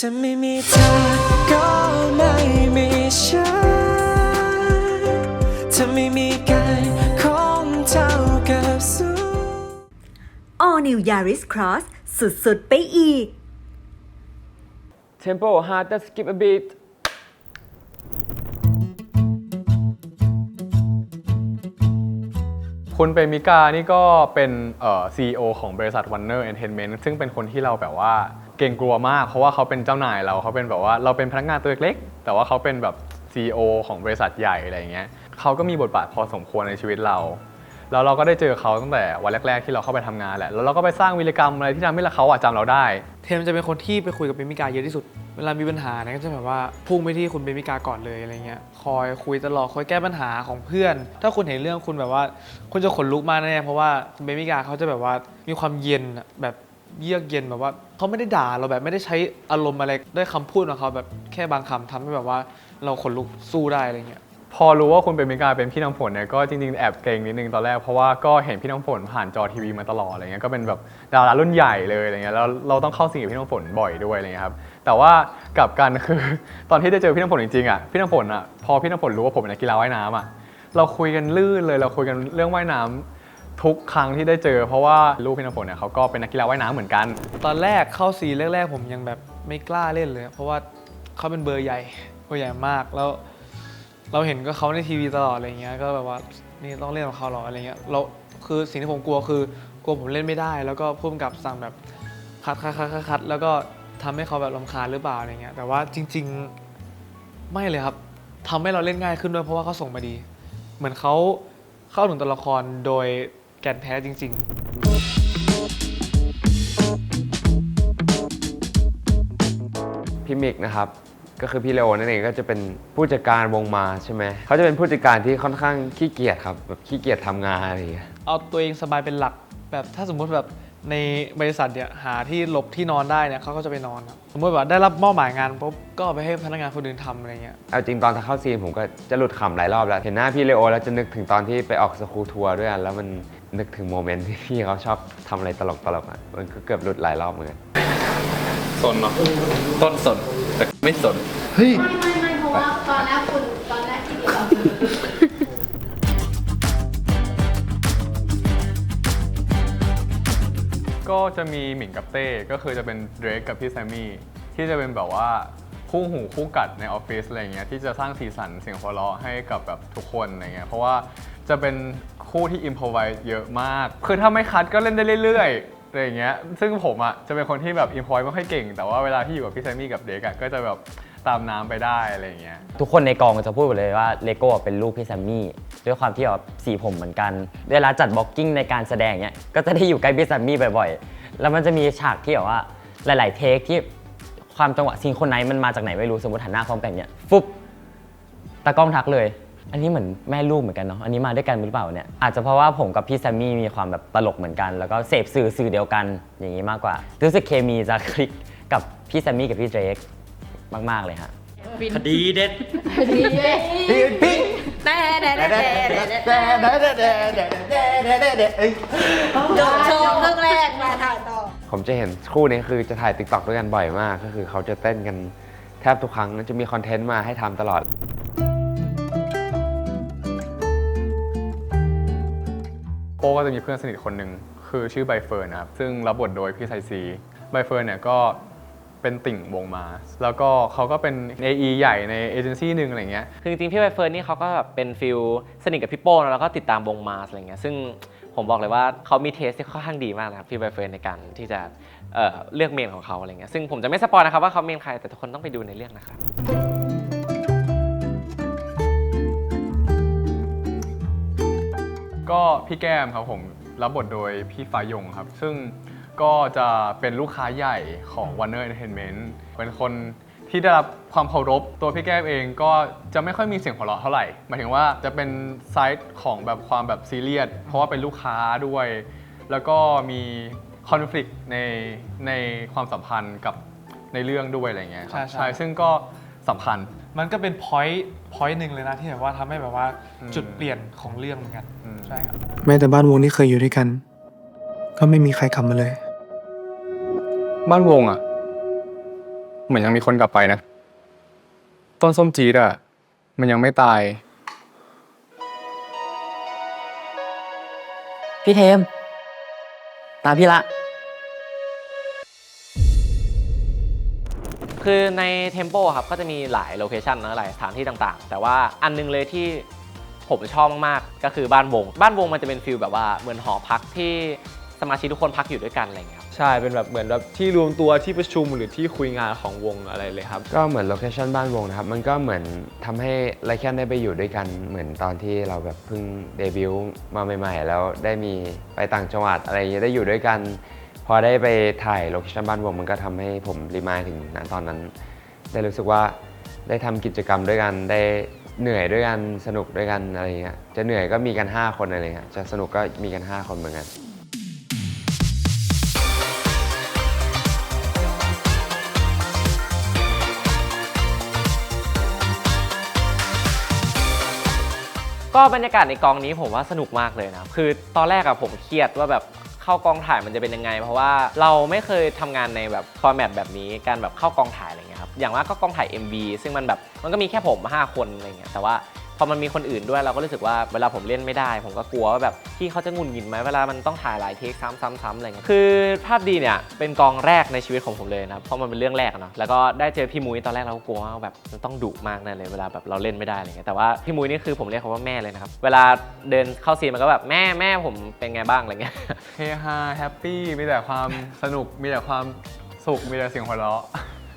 ถ้าไม่มีเธอก็ไม่มีฉันถ้าไม่มีกายคงเท่ากับศูนย์ All New Yaris Cross สุด ๆ ไปอีก Tempo hard just skip a beat คุณเปรมิกานี่ก็เป็นเอ่อ CEO ของบริษัท Warner Entertainment ซึ่งเป็นคนที่เราแบบว่า เก่งกลัวมาก เพราะว่าเขาเป็นเจ้านายเราเขาเป็นแบบว่าเราเป็นพนักงานตัวเล็กๆแต่ว่าเขาเป็นแบบ CEO ของบริษัทใหญ่อะไรอย่างเงี้ยเขาก็มีบทบาทพอสมควรในชีวิตเราแล้วเราก็ได้เจอเขาตั้งแต่วันแรก ๆ ที่เราเข้าไปทำงานแหละ แล้วเราก็ไปสร้างวีรกรรมอะไรที่ทำให้เขาอะจำเราได้ เทมจะเป็นคนที่ไปคุยกับเบมิกาเยอะที่สุด เวลามีปัญหาเนี่ยก็จะแบบว่าพุ่งไปที่คุณเบมิกาก่อนเลยอะไรเงี้ย คอยคุยตลอด คอยแก้ปัญหาของเพื่อน ถ้าคุณเห็นเรื่องคุณแบบว่า คุณจะขนลุกมากแน่เพราะว่าเบมิกาเขาจะแบบว่ามีความเย็นแบบ เยือกเย็นแบบว่าเขาไม่ได้ด่าเราแบบไม่ได้ใช้อารมณ์อะไรด้วยคำพูดของเขาแบบแค่บางคำทำให้แบบว่าเราขนลุกสู้ได้อะไรเงี้ย พอรู้ว่าคุณเป็นมิกาเป็นพี่น้ำฝนเนี่ยก็จริงๆแอบเกรงนิดนึงตอนแรกเพราะว่าก็เห็นพี่น้ำฝนผ่านจอทีวีมาตลอดอะไรเงี้ยก็เป็นแบบดารารุ่นใหญ่เลยอะไรเงี้ยแล้วเราต้องเข้าสิงกับพี่น้ำฝนบ่อยด้วยอะไรเงี้ยครับแต่ว่ากลับกันคือ ตอนที่ได้เจอพี่น้ำฝนจริงๆอะพี่น้ำฝนอะพอพี่น้ำฝนรู้ว่าผมเป็นนักกีฬาว่ายน้ำอะเราคุยกันลื่นเลยเราคุยกันเรื่องว่ายน้ำ ทุกครั้งที่ได้เจอ เพราะว่าลูกพี่น้ำฝนเนี่ยเขาก็เป็นนักกีฬาว่ายน้ำเหมือนกัน ตอนแรกเข้าซีนแรกๆ ผมยังแบบไม่กล้าเล่นเลย เพราะว่าเขาเป็นเบอร์ใหญ่เบอร์ใหญ่มากแล้ว เราเห็นก็เขาในทีวีตลอดอะไรเงี้ยก็แบบว่านี่ต้องเล่นกับเขาหรออะไรเงี้ยเราคือสิ่งที่ผมกลัวคือกลัวผมเล่นไม่ได้ แล้วก็พุ่มกับสั่งแบบคัดคัดคัดคัดคัดแล้วก็ทำให้เขาแบบลำคาญหรือเปล่าอะไรเงี้ยแต่ว่าจริง ๆไม่เลยครับทำให้เราเล่นง่ายขึ้นด้วยเพราะว่าเขาส่งมาดี เหมือนเขาเข้าถึงตัวละครโดย ก่นแท้จริง ๆ พี่มิกนะครับ ก็คือพี่เลโอนั่นเองก็จะเป็นผู้จัดการวงมาใช่ไหม เขาจะเป็นผู้จัดการที่ค่อนข้างขี้เกียจครับแบบขี้เกียจทำงานอะไรอย่างเงี้ย เอาตัวเองสบายเป็นหลักแบบถ้าสมมุติแบบในบริษัทเนี่ยหาที่หลบที่นอนได้เนี่ยเขาก็จะไปนอนครับสมมติแบบได้รับมอบหมายงานปุ๊บก็เอาไปให้พนักงานคนอื่นทำอะไรเงี้ยเอาจริงตอนเข้าซีนผมก็จะหลุดขำหลายรอบแล้ว เห็นหน้าพี่เลโอแล้วจะนึกถึงตอนที่ไปออกสกูทัวร์ด้วยกันแล้วมัน นึกถึงโมเมนต์ที่พี่เขาชอบทำอะไรตลกๆอะมันก็เกือบหลุดหลายรอบเหมือนกันสนเนาะต้นสนแต่ไม่สนไม่ไม่ไม่เพราะว่าตอนแรกคุณตอนแรกที่เดียวเราก็จะมีหมิงกับเต้ก็คือจะเป็นเดรกกับพี่แซมมี่ที่จะเป็นแบบว่าคู่หูคู่กัดในออฟฟิศอะไรเงี้ยที่จะสร้างสีสันเสียงหัวเราะให้กับแบบทุกคนอะไรเงี้ยเพราะว่า จะเป็นคู่ที่อิมพอไวเยอะมาก คือถ้าไม่คัดก็เล่นได้เรื่อยๆอะไรอย่างเงี้ย ซึ่งผมอะจะเป็นคนที่แบบอิมพอไวไม่ค่อยเก่ง แต่ว่าเวลาที่อยู่กับพี่แซมมี่กับเดรกอะก็จะแบบตามน้ำไปได้อะไรอย่างเงี้ย ทุกคนในกองจะพูดหมดเลยว่าเลโก้เป็นลูกพี่แซมมี่ด้วยความที่แบบสีผมเหมือนกัน เวลาจัดบล็อกกิ้งในการแสดงเนี้ยก็จะได้อยู่ใกล้พี่แซมมี่บ่อยๆ แล้วมันจะมีฉากที่แบบว่าหลาย ๆ เทคที่ความจังหวะซิงโคนไนซ์มันมาจากไหนไม่รู้สมมติหันหน้าพร้อมกันเนี้ยฟุบตากล้องทักเลย อันนี้เหมือนแม่ลูกเหมือนกันเนาะ อันนี้มาด้วยกันหรือเปล่าเนี่ย อาจจะเพราะว่าผมกับพี่แซมมี่มีความแบบตลกเหมือนกัน แล้วก็เสพสื่อสื่อเดียวกันอย่างนี้มากกว่า รู้สึกเคมีจะคลิกกับพี่แซมมี่กับพี่เดรกมาก ๆ เลยฮะ คดีเด็ดจบโชว์เรื่องแรกมาถ่ายต่อ ผมจะเห็นคู่นี้คือจะถ่ายติ๊กต็อกด้วยกันบ่อยมาก ก็คือเขาจะเต้นกันแทบทุกครั้งจะมีคอนเทนต์มาให้ทำตลอด โป้ก็จะมีเพื่อนสนิทคนหนึ่งคือชื่อใบเฟิร์นนะครับซึ่งรับบทโดยพี่ไซซีใบเฟิร์นเนี่ยก็เป็นติ่งวงมา แล้วก็เขาก็เป็น AE ใหญ่ในเอเจนซี่หนึ่งอะไรเงี้ย คือจริงๆพี่ใบเฟิร์นนี่เขาก็แบบเป็นฟิลสนิทกับพี่โป้นะแล้วก็ติดตามวงมาสอะไรเงี้ยซึ่งผมบอกเลยว่าเขามีเทสที่ค่อนข้างดีมากนะครับพี่ใบเฟิร์นในการที่จะเอ่อเลือกเมนของเขาอะไรเงี้ยซึ่งผมจะไม่สปอยนะครับว่าเขาเมนใครแต่ทุกคนต้องไปดูในเรื่องนะครับ ก็พี่แก้มครับผมรับบทโดยพี่ฟ้ายงครับ ซึ่งก็จะเป็นลูกค้าใหญ่ของ Warner Entertainment เป็นคนที่ได้รับความเคารพตัวพี่แก้มเองก็จะไม่ค่อยมีเสียงหัวเราะเท่าไหร่หมายถึงว่าจะเป็นไซส์ของแบบความแบบซีเรียสเพราะว่าเป็นลูกค้าด้วย แล้วก็มีคอน FLICT ในในความสัมพันธ์กับในเรื่องด้วยอะไรเงี้ยครับใช่ใช่ ซึ่งก็สำคัญ มันก็เป็นพอยต์พอยต์หนึ่งเลยนะที่แบบว่าทำให้แบบว่าอืม จุดเปลี่ยนของเรื่องเหมือนกันอืมใช่ครับ แม้แต่บ้านวงที่เคยอยู่ด้วยกัน ก็ไม่มีใครขับมาเลย บ้านวงอะ เหมือนยังมีคนกลับไปนะ ต้นส้มจี๊ดอะมันยังไม่ตาย พี่เทม ตามพี่ละ คือในเทมโปครับก็จะมีหลายโลเคชันนะหลายสถานที่ต่างๆ แต่ว่าอันนึงเลยที่ผมชอบมากๆ ก็คือบ้านวง บ้านวงมันจะเป็นฟิลแบบว่าเหมือนหอพักที่สมาชิกทุกคนพักอยู่ด้วยกันอะไรอย่างเงี้ยครับใช่เป็นแบบเหมือนแบบที่รวมตัวที่ประชุมหรือที่คุยงานของวงอะไรเลยครับ ก็เหมือนโลเคชันบ้านวงนะครับ มันก็เหมือนทำให้ไลแคนได้ไปอยู่ด้วยกัน เหมือนตอนที่เราแบบเพิ่งเดบิวต์มาใหม่ ๆ แล้วได้มีไปต่างจังหวัดอะไรอย่างเงี้ยได้อยู่ด้วยกัน พอได้ไปถ่ายโลเคชันบ้านวงมันก็ทำให้ผมรีมายถึงนั้นตอนนั้น ได้รู้สึกว่าได้ทำกิจกรรมด้วยกันได้เหนื่อยด้วยกันสนุกด้วยกันอะไรเงี้ยจะเหนื่อยก็มีกัน 5 คนอะไรเงี้ยจะสนุกก็มีกัน 5 คนเหมือนกันก็บรรยากาศในกองนี้ผมว่าสนุกมากเลยนะ คือตอนแรกอะผมเครียดว่าแบบ เข้ากองถ่ายมันจะเป็นยังไง เพราะว่าเราไม่เคยทำงานในแบบฟอร์แมตแบบนี้การแบบเข้ากองถ่ายอะไรเงี้ยครับอย่างว่าก็กองถ่าย MV ซึ่งมันแบบมันก็มีแค่ผม 5 คนอะไรเงี้ยแต่ว่า พอมันมีคนอื่นด้วยเราก็รู้สึกว่าเวลาผมเล่นไม่ได้ ผมก็กลัวว่าแบบพี่เขาจะหงุนหงิดไหมเวลามันต้องถ่ายหลายเทคซ้ำๆๆอะไรเงี้ยคือภาพดีเนี่ยเป็นกองแรกในชีวิตของผมเลยนะเพราะมันเป็นเรื่องแรกเนาะแล้วก็ได้เจอพี่มุ้ยตอนแรกเราก็กลัวว่าแบบมันต้องดุมากแน่เลยเวลาแบบเราเล่นไม่ได้อะไรเงี้ยแต่ว่าพี่มุ้ยนี่คือผมเรียกเขาว่าแม่เลยนะครับเวลาเดินเข้าซีนมันก็แบบแม่แม่ผมเป็นไงบ้างอะไรเงี้ยเฮฮาแฮปปี้มีแต่ความสนุกมีแต่ความสุขมีแต่เสียงหัวเราะ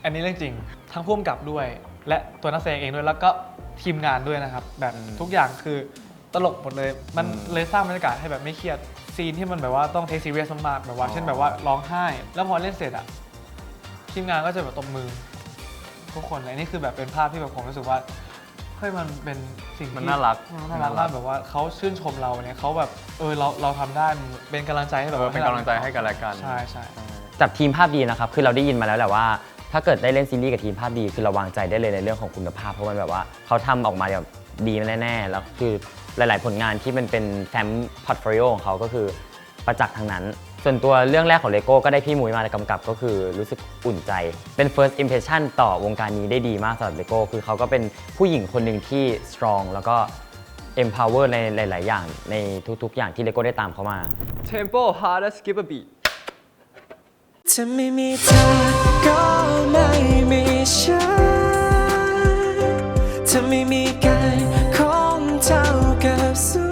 อันนี้เรื่องจริง ทั้งพ่วงกับด้วย และตัวนักแสดงเองด้วยแล้วก็ ทีมงานด้วยนะครับ แบบทุกอย่างคือตลกหมดเลย มันอืมเลยสร้างบรรยากาศให้แบบไม่เครียดซีนที่มันแบบว่าต้องเทคซีเรียสมากๆแบบว่าเช่นแบบว่าร้องไห้ แล้วพอเล่นเสร็จอะทีมงานก็จะแบบตบมือ ทุกคนเลยนี่คือแบบเป็นภาพที่แบบผมรู้สึกว่าเฮ้ยมันเป็นสิ่งที่มันน่ารักมันน่ารักมากแบบว่าเขาชื่นชมเราเนี่ยเขาแบบเออเราเราทำได้มันเป็นกำลังใจให้แบบเออว่าเป็นกำลังใจให้กันและกันใช่ใช่จากทีมภาพดีนะครับ คือเราได้ยินมาแล้วแหละว่า ถ้าเกิดได้เล่นซีรีส์กับทีมภาพดี คือเราวางใจได้เลยในเรื่องของคุณภาพ เพราะมันแบบว่าเขาทำออกมาแบบดีแน่ๆ แล้วคือหลาย ๆ ผลงานที่มันเป็นแฟ้มพอร์ตโฟลิโอของเขาก็คือประจักษ์ทางนั้น ส่วนตัวเรื่องแรกของเลโก้ก็ได้พี่มุ้ยมากำกับก็คือรู้สึกอุ่นใจ เป็น first impression ต่อวงการนี้ได้ดีมากสำหรับเลโก้คือเขาก็เป็นผู้หญิงคนหนึ่งที่ strong แล้วก็ empower ในหลาย ๆ อย่างในทุก ๆ อย่างที่เลโก้ได้ตามเขามา Tempo harder skip a beat ถ้าไม่มีเธอก็ไม่มีฉันถ้าไม่มีกายของเท่ากับสุ